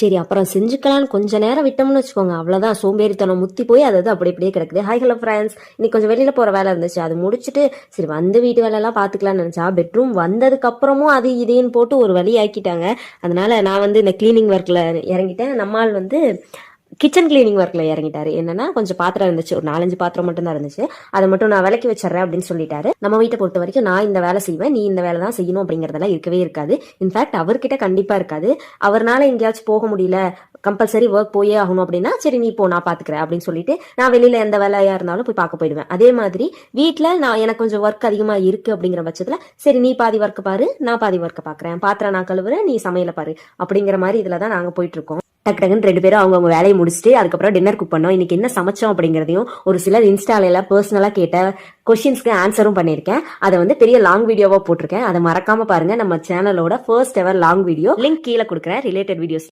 சரி அப்புறம் செஞ்சுக்கலாம்னு கொஞ்ச நேரம் விட்டோம்னு வச்சுக்கோங்க. அவ்வளோதான் சோம்பேறித்தனம் முத்தி போய் அது அது அப்படி அப்படியே கிடக்குது. ஹாய் ஹலோ ஃப்ரெண்ட்ஸ் இன்னைக்கு கொஞ்சம் வெளியில் போகிற வேலை இருந்துச்சு. அது முடிச்சுட்டு சரி வந்து வீட்டு வேலைலாம் பார்த்துக்கலாம்னு நினச்சா பெட்ரூம் வந்ததுக்கப்புறமும் அது இதையும் போட்டு ஒரு வழி ஆக்கிட்டாங்க. அதனால நான் வந்து இந்த க்ளீனிங் ஒர்க்கில் இறங்கிட்டேன். நம்மால் வந்து கிச்சன் கிளீனிங் ஒர்க்கில் இறங்கிட்டாரு. என்னன்னா கொஞ்சம் பாத்திரம் இருந்துச்சு. ஒரு நாலஞ்சு பாத்திரம் மட்டும் தான் இருந்துச்சு. அதை மட்டும் நான் விலக்கி வச்சிடுறேன் அப்படின்னு சொல்லிட்டாரு. நம்ம வீட்டை பொறுத்த வரைக்கும் நான் இந்த வேலை செய்வேன் நீ இந்த வேலை தான் செய்யணும் அப்படிங்கறதெல்லாம் இருக்கவே இருக்காது. இன்ஃபேக்ட் அவர்கிட்ட கண்டிப்பா இருக்காது. அவர்னால எங்கேயாச்சும் போக முடியல. கம்பல்சரி ஒர்க் போயே ஆகணும் அப்படின்னா சரி நீ போ நான் பாத்துக்கிறேன் அப்படின்னு சொல்லிட்டு நான் வெளியில எந்த வேலையா இருந்தாலும் போய் பார்க்க போயிடுவேன். அதே மாதிரி வீட்டில் நான் எனக்கு கொஞ்சம் ஒர்க் அதிகமா இருக்கு அப்படிங்கிற பட்சத்துல சரி நீ பாதி ஒர்க் பாரு நான் பாதி ஒர்க்கை பாக்குறேன். பாத்திரம் நான் கழுவுறேன் நீ சமையல பாரு. அப்படிங்கிற மாதிரி இதுல தான் நாங்க போயிட்டு இருக்கோம். டக்கு டக்குன்னு ரெண்டு பேரும் அவங்கவுங்க வேலையை முடிச்சுட்டு அதுக்கப்புறம் டின்னர் குக் பண்ணோம். இன்னைக்கு என்ன சமைச்சோம் அப்படிங்கிறதையும் ஒரு சிலர் இன்ஸ்டால எல்லாம் பர்சனலாக கேட்ட கொஷின்ஸ்க்கு ஆன்சரும் பண்ணியிருக்கேன். அதை வந்து பெரிய லாங் வீடியோவா போட்டிருக்கேன். அதை மறக்காம பாருங்க. நம்ம சேனலோட first ever long video link கீழே கொடுக்குறேன். Related videos